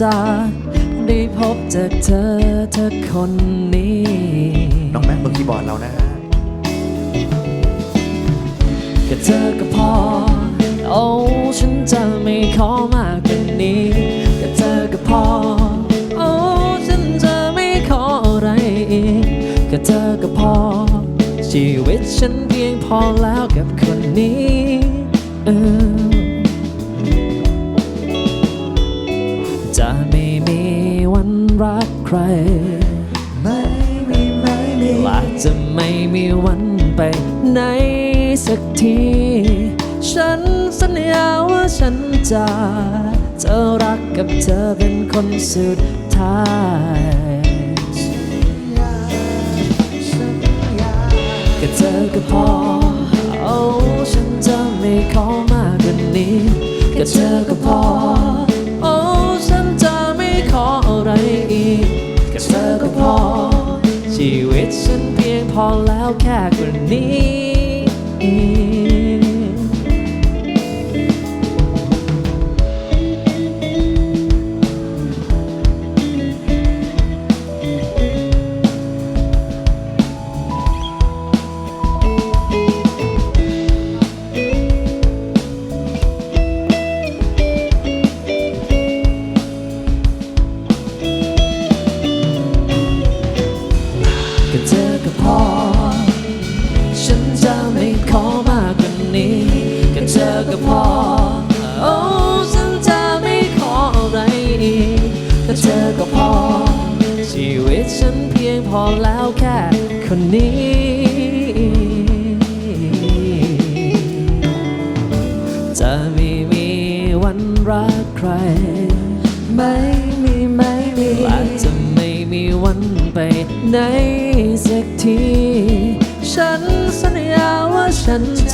จากได้พบจากเธอเธอคนนี้ น้องแม็กมือคีย์บอร์ดเรานะฮะแค่เธอก็พอ โอ้ฉันจะไม่ขอมากกว่านี้แค่เธอก็พอ โอ้ฉันจะไม่ขออะไรอีกแค่เธอก็พอ ชีวิตฉันเพียงพอแล้วกับคนนี้ สักที ฉันสัญญาว่าฉันจะจะรักกับเธอเป็นคนสุดท้ายก็เธอก็พอโอ้ฉันจะไม่ขอมากกว่านี้ก็เธอก็พอโอ้ฉันจะไม่ขออะไรอีกก็เธอก็พอชีวิตฉันเพียงพอแล้ว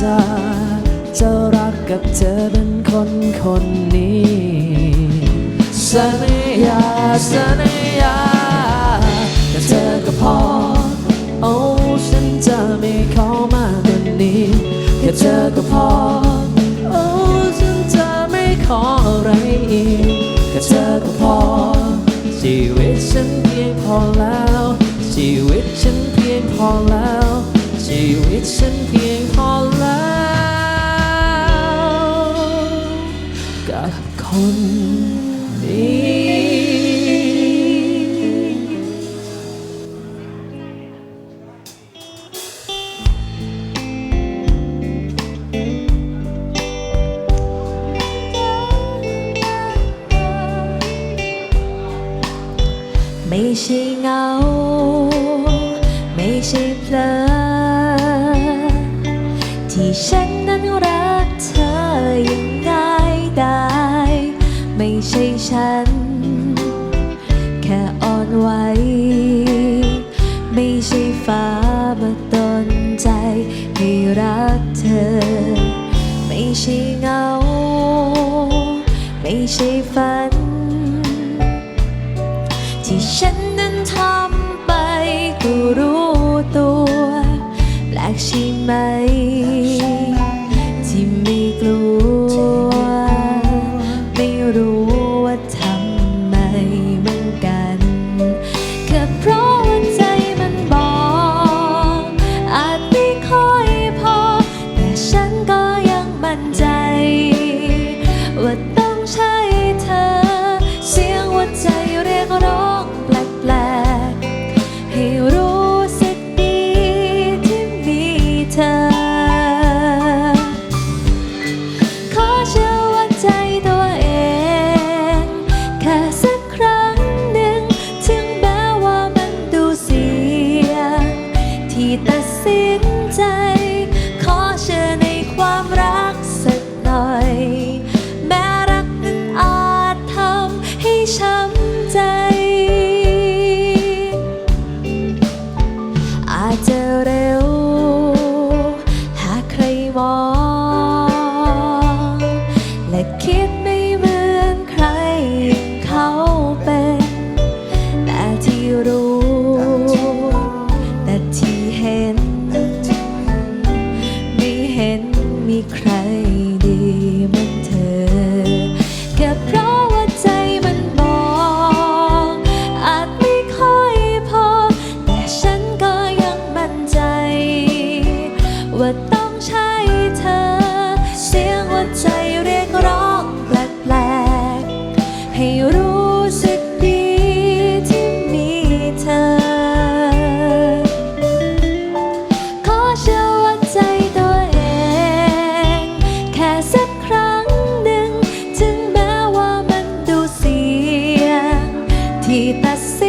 จะจะรักกับเธอเป็นคนคนนี้สัญญาสัญญาแค่เธอก็พอ โอ้ฉันจะไม่ขอมากกว่านี้แค่เธอก็พอ โอ้ฉันจะไม่ขออะไรอีกแค่เธอก็พอ ชีวิตฉันเพียงพอแล้ว ชีวิตฉันเพียงพอแล้ว ชีวิตฉันเพียงพอแล้วกับคนนี้ไม่ใช่เหงา ไม่ใช่ฟ้ามาตนใจให้รักเธอ ไม่ใช่เงา ไม่ใช่ฝัน ที่ตัดสิ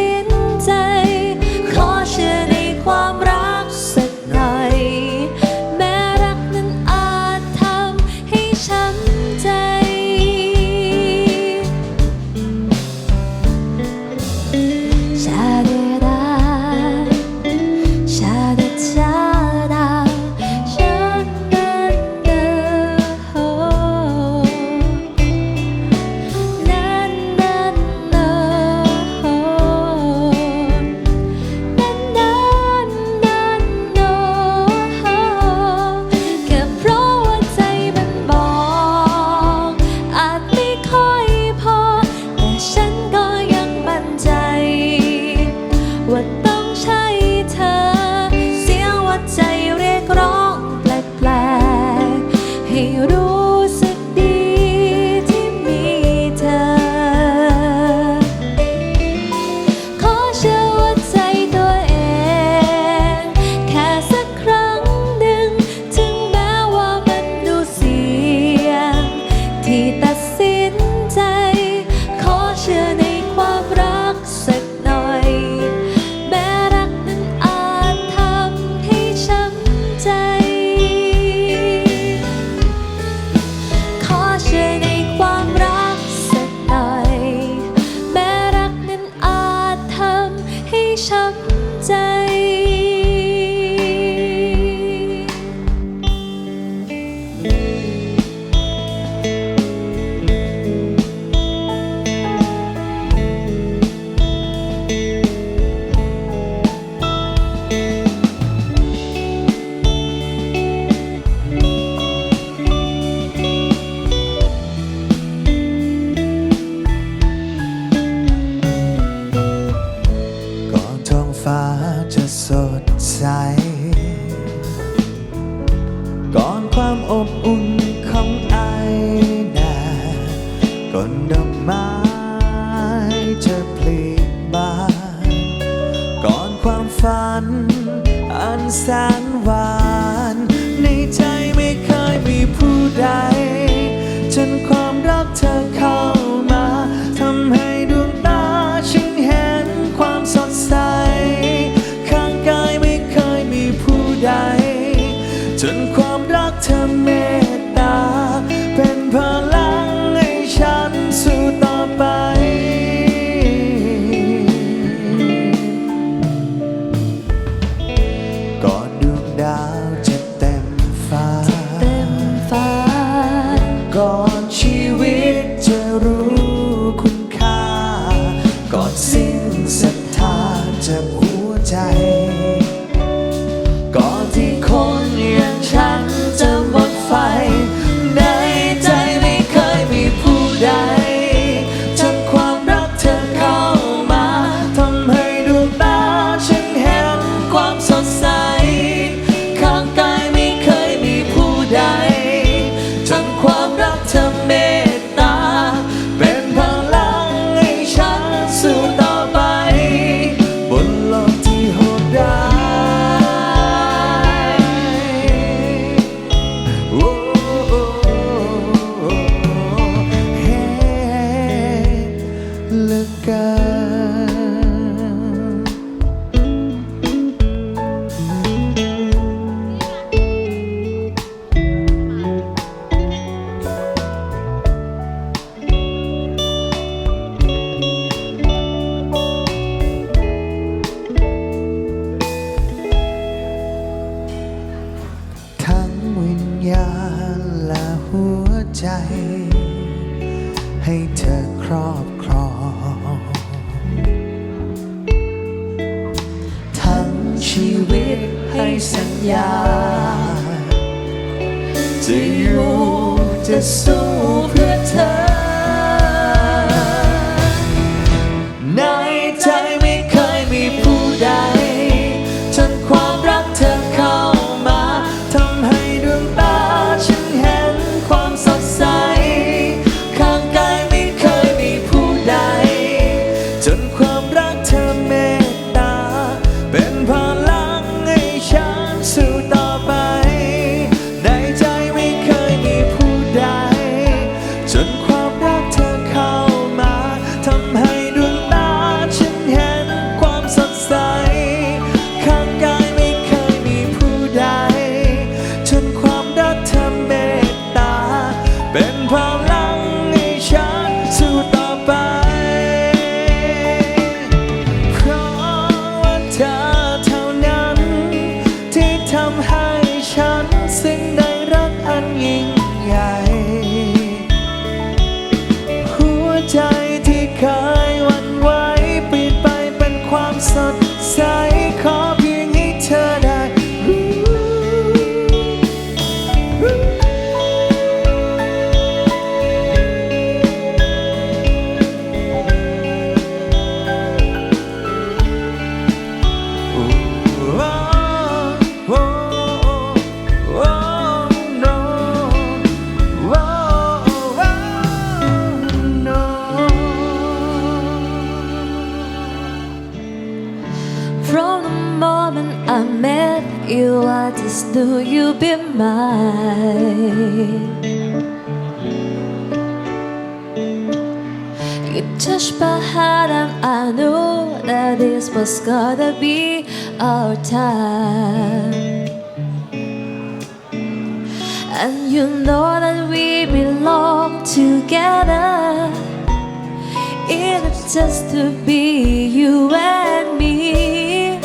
gone. ที่อยู่จะสู้เพื่อเธอ Christmas gonna be our time. And you know that we belong together. It's just to be you and me.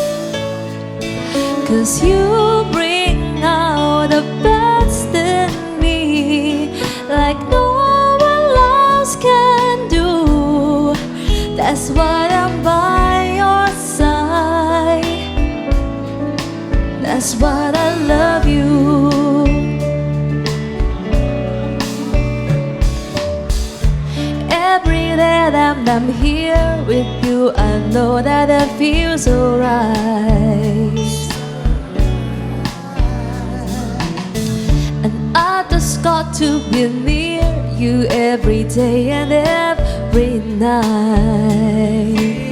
Cause you bring out the best in me, like no one else can do. That's what That's what I love you. Every day that I'm here with you, I know that it feels alright. And I just got to be near you every day and every night.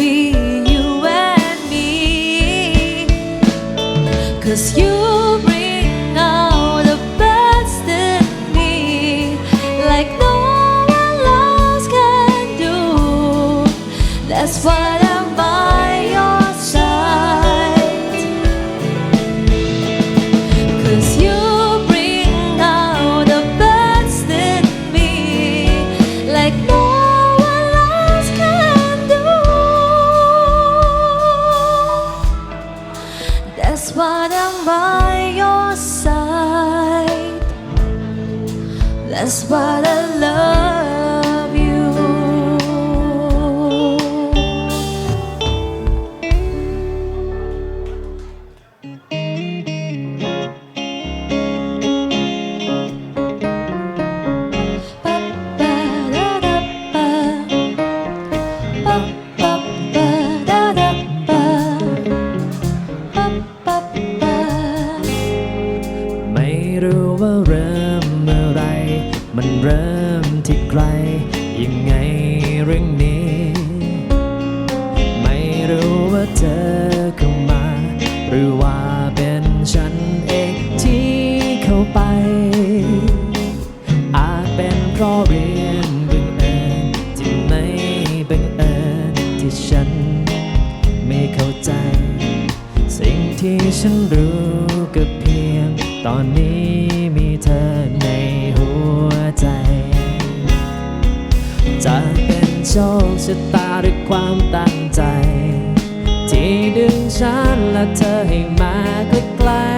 be I'm by your side. That's what I love. หรือว่าเป็นฉันเองที่เข้าไป อาจเป็นเพราะเรียนบังเอิญที่ไม่บังเอิญที่ฉันไม่เข้าใจ สิ่งที่ฉันรู้ก็เพียง ตอนนี้มีเธอในหัวใจ จะเป็นโชคชะตาหรือความตั้ง ฉันและเธอให้มาใกล้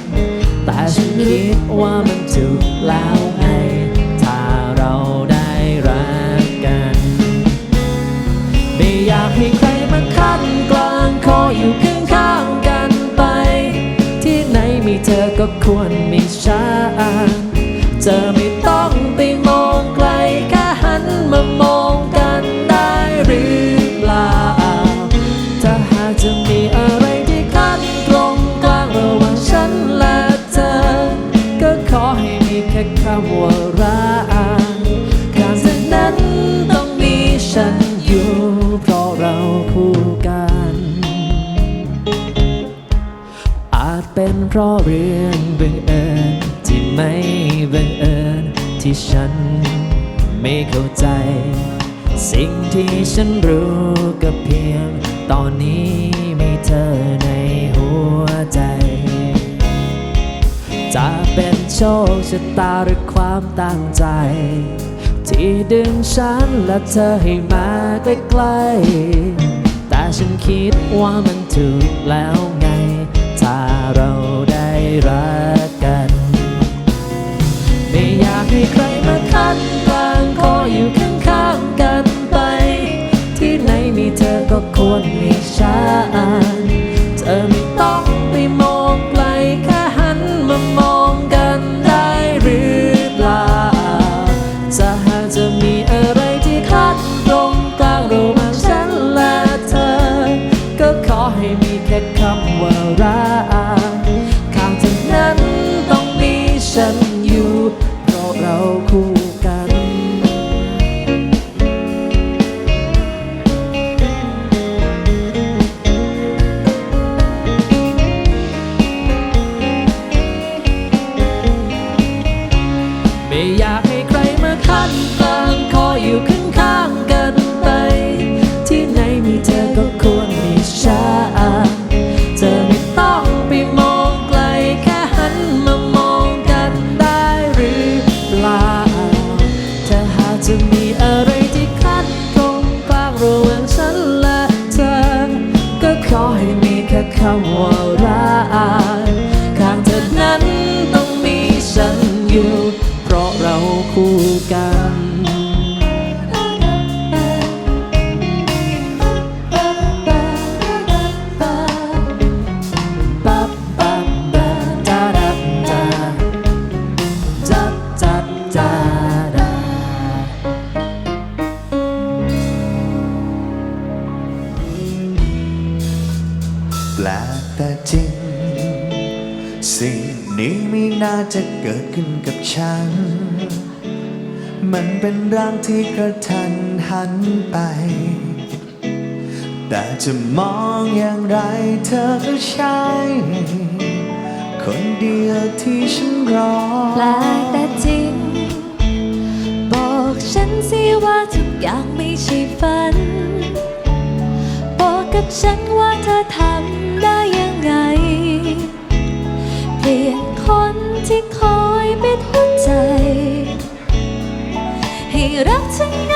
ๆแต่ฉันคิดว่ามันถูกแล้วไง ตาหรือความตั้งใจ ที่ดึงฉันและเธอให้มาใกล้ๆแต่ฉันคิดว่ามันถูกแล้วไง ถ้าเราได้รักกัน ไม่อยากให้ใครมาคัดกลางขออยู่ข้างๆกันไป ที่ไหนมีเธอก็ควรมีฉัน ที่กระทันหันไป แต่จะมองอย่างไรเธอก็ใช่ คนเดียวที่ฉันรอแปลกแต่จริง บอกฉันสิว่าทุกอย่างไม่ใช่ฝัน บอกกับฉันว่าเธอทำได้ยังไงเปลี่ยนคนที่คอยปิดหัวใจ rocking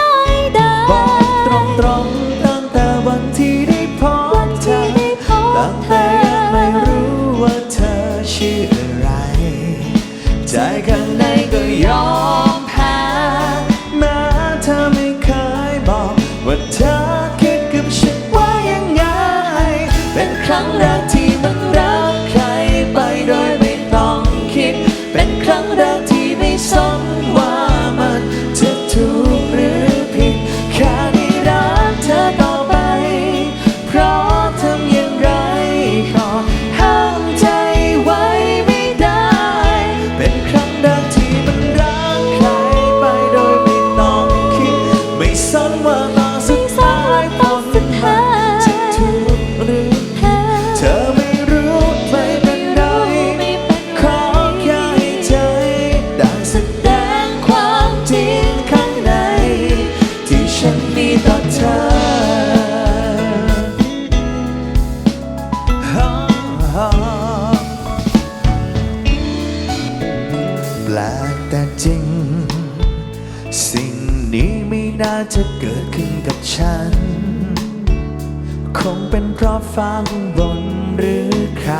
ฟ้าบนหรือใคร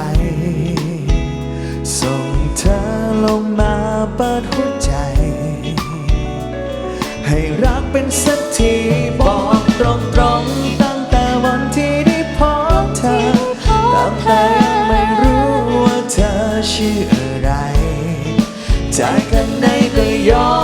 ส่งเธอลงมาเปิดหัวใจ ให้รักเป็นสักทีบอกตรงตรงตั้งแต่วันที่ได้พบเธอตั้งแต่ไม่รู้ว่าเธอชื่ออะไร จากกันในก็ยอม